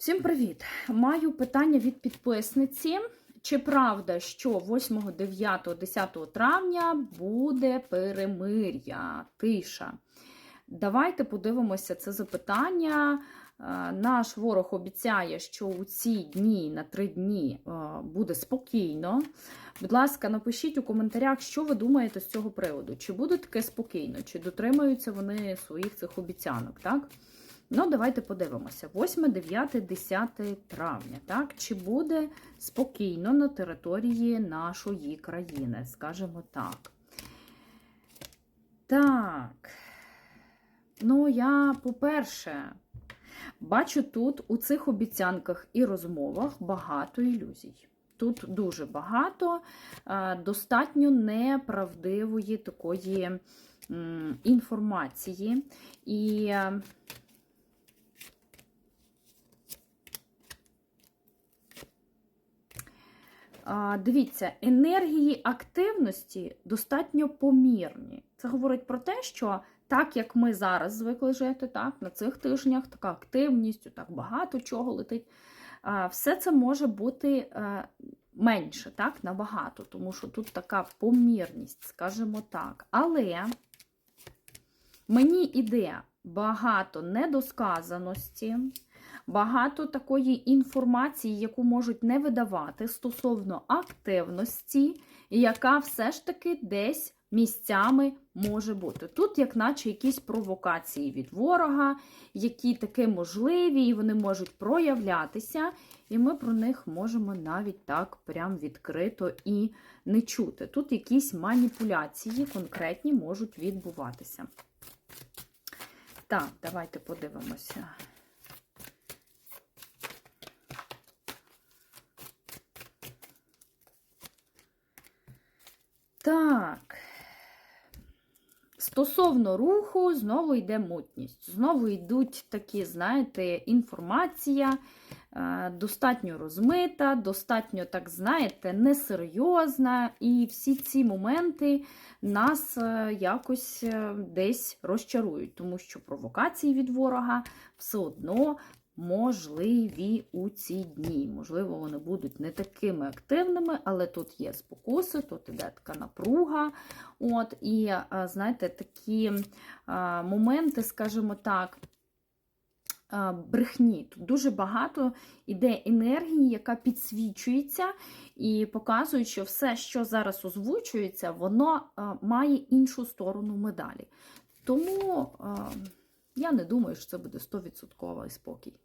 Всім привіт! Маю питання від підписниці. Чи правда, що 8, 9, 10 травня буде перемир'я, тиша? Давайте подивимося це запитання. Е, Наш ворог обіцяє, що у ці дні на три дні е, буде спокійно. Будь ласка, напишіть у коментарях, що ви думаєте з цього приводу. Чи буде таке спокійно, чи дотримаються вони своїх цих обіцянок, так? Ну, давайте подивимося. 8, 9, 10 травня. Так? Чи буде спокійно на території нашої країни? Скажімо так. Так. Ну, я, по-перше, бачу тут у цих обіцянках і розмовах багато ілюзій. Тут дуже багато е, достатньо неправдивої такої інформації. І Дивіться, енергії активності достатньо помірні. Це говорить про те, що так як ми зараз звикли жити, так, на цих тижнях така активність, так багато чого летить. Все це може бути е, менше, так, набагато, тому що тут така помірність, скажімо так. Але мені іде багато недосказаності, багато такої інформації, яку можуть не видавати стосовно активності, яка все ж таки десь місцями може бути. Тут, як наче, якісь провокації від ворога, які таки можливі, і вони можуть проявлятися, і ми про них можемо навіть так прям відкрито і не чути. Тут якісь маніпуляції конкретні можуть відбуватися. Так, давайте подивимося. Так. Стосовно руху, знову йде мутність. Знову йдуть такі, знаєте, інформація е, достатньо розмита, достатньо, так знаєте, несерйозна. І всі ці моменти нас е, якось е, десь розчарують, тому що провокації від ворога все одно можливі у ці дні. Можливо, вони будуть не такими активними, але тут є спокуси, тут іде така напруга. От, І, е, знаєте, такі е, моменти, скажімо так, е, брехні. Тут дуже багато іде енергії, яка підсвічується і показує, що все, що зараз озвучується, воно має іншу сторону медалі. Тому я не думаю, що це буде 100% спокій.